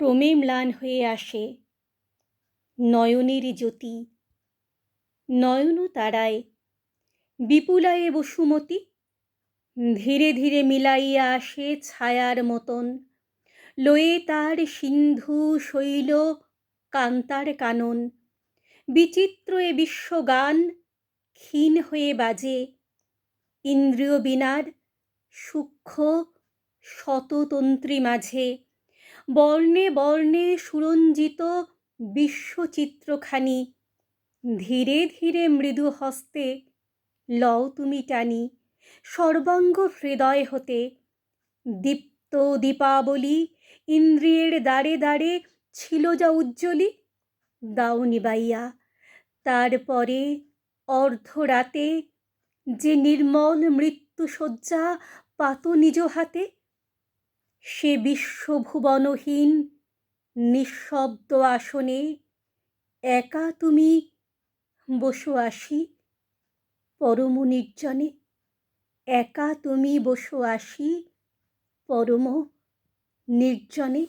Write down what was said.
ক্রমে ম্লান হয়ে আসে। নয়নের জ্যোতি নয়ন তারায়। বিপুলায়ে বসুমতী, ধীরে ধীরে মিলাইয়া আসে ছায়ার মতন। লয়ে তার সিন্ধু শৈল কান্তার কানন। বিচিত্র এ বিশ্বগান ক্ষীণ হয়ে বাজে। ইন্দ্রিয় বীণার সূক্ষ্ম শততন্ত্রী মাঝে। বর্ণে বর্ণে সুরঞ্জিত বিশ্বচিত্রখানি। ধীরে ধীরে মৃদু হস্তে, লও তুমি টানি, সর্বাঙ্গ হৃদয় হতে। দীপ্ত দীপাবলি, ইন্দ্রিয়ের দ্বারে দ্বারে ছিল যা উজ্জ্বলি দাও নিবাইয়া তারপরে অর্ধরাতে যে নির্মল মৃত্যুশয্যা পাত নিজ হাতে সে বিশ্বভুবনহীন, নিঃশব্দ আসনে একা তুমি বসো আসি, পরম নির্জনে। একা তুমি বসো আসি, পরম নির্জনে।